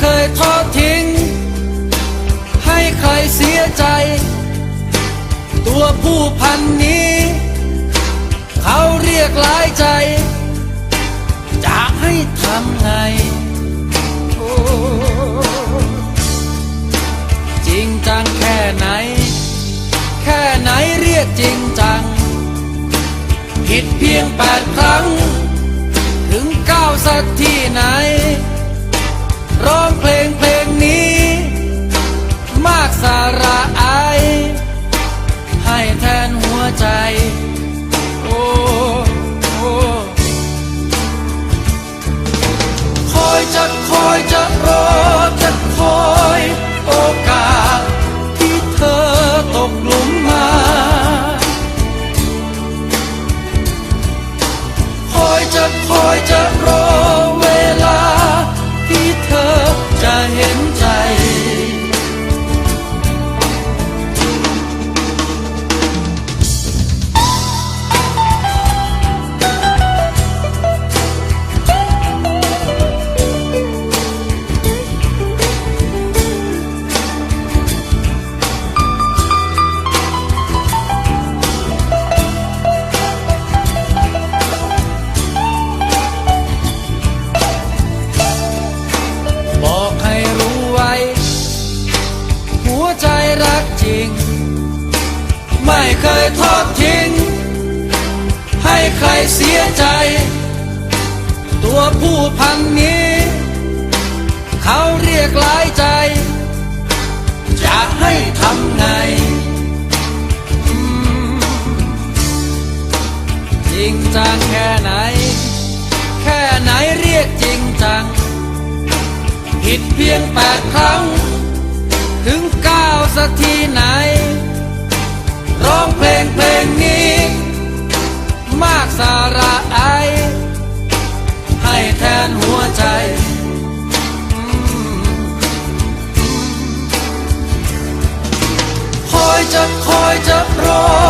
เคยทอดทิ้ง ให้ใครเสียใจ ตัวผู้พันนี้ เขาเรียกหลายใจ จะให้ทำไงโอ้จริงจังแค่ไหน แค่ไหนเรียกจริงจัง ผิดเพียงแปดครั้ง ถึงเก้าสักที่ไหน ใครเสียใจ ตัวผู้พันนี้ เขาเรียกหลายใจ จะให้ทำไงจริงจังแค่ไหน แค่ไหนเรียกจริงจัง ผิดเพียงแปดครั้ง ถึงเก้าสักทีไหน ร้องเพลงเพลงนี้ สาระไอายให้แทนหัวใจ คอยจะคอยจะรอ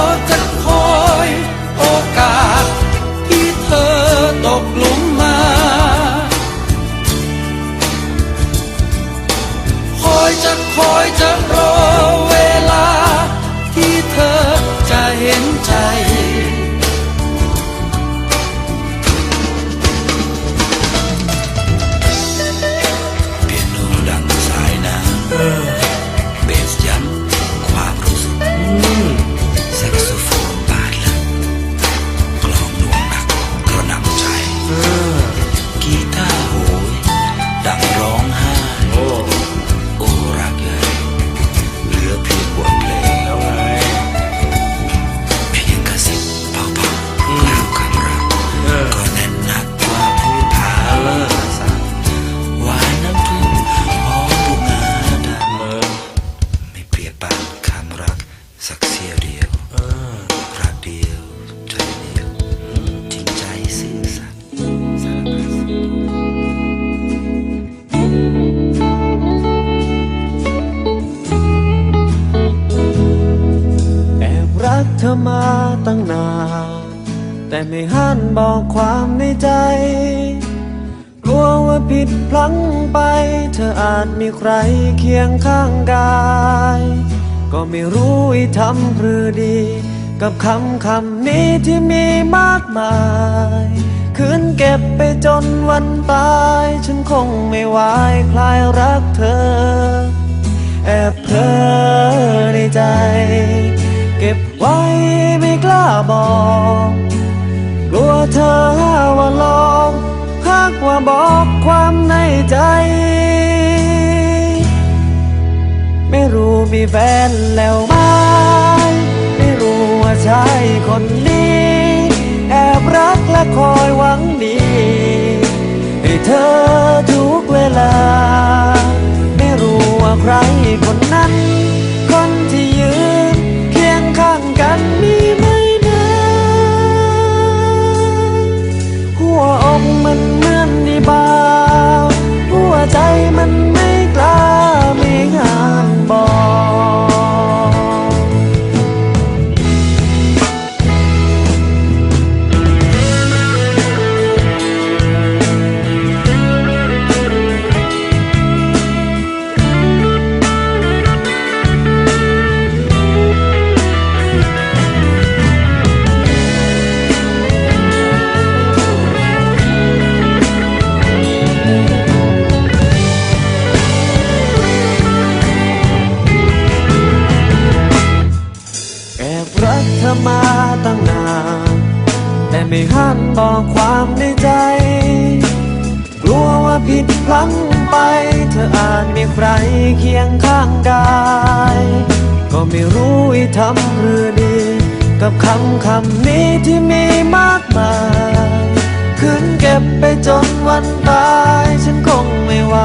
ธอมาตั้งนาน แต่ไม่หันบอกความในใจ กลัวว่าผิดพลั้งไป เธออาจมีใครเคียงข้างกาย ก็ไม่รู้อีทำหรือดี กับคำคำนี้ที่มีมากมายคืนเก็บไปจนวันตาย ฉันคงไม่ไหวคลายรักเธอ แอบเพ้อในใจ ไว้ไม่กล้าบอก กลัวเธอว่าหลอกหากว่าบอกความในใจ ไม่รู้มีแฟนแล้วไหมไม่รู้ว่าใช่คนนี้ แอบรักและคอยหวังดีให้เธอทุกเวลา ไม่รู้ว่าใครคนนั้น ไม่หันบอกความในใจ กลัวว่าผิดพลั้งไป เธออาจมีใครเคียงข้างกายก็ไม่รู้อีทำหรือดี กับคำคำนี้ที่มีมากมาย คืนเก็บไปจนวันตาย ฉันคงไม่ไหว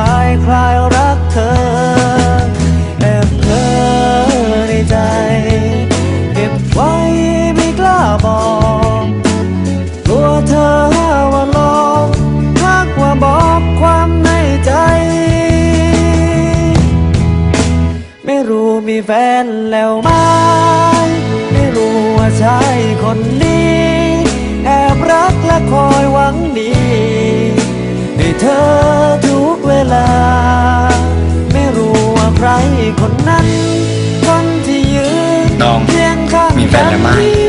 แฟนแล้วไหมไม่รู้ว่าใช่คนนี้ แอบรักและคอยหวังดีให้เธอทุกเวลา ไม่รู้ว่าใครคนนั้น คนที่ยืนน้องเคียงข้างมีแฟนแล้วไหมมีไหม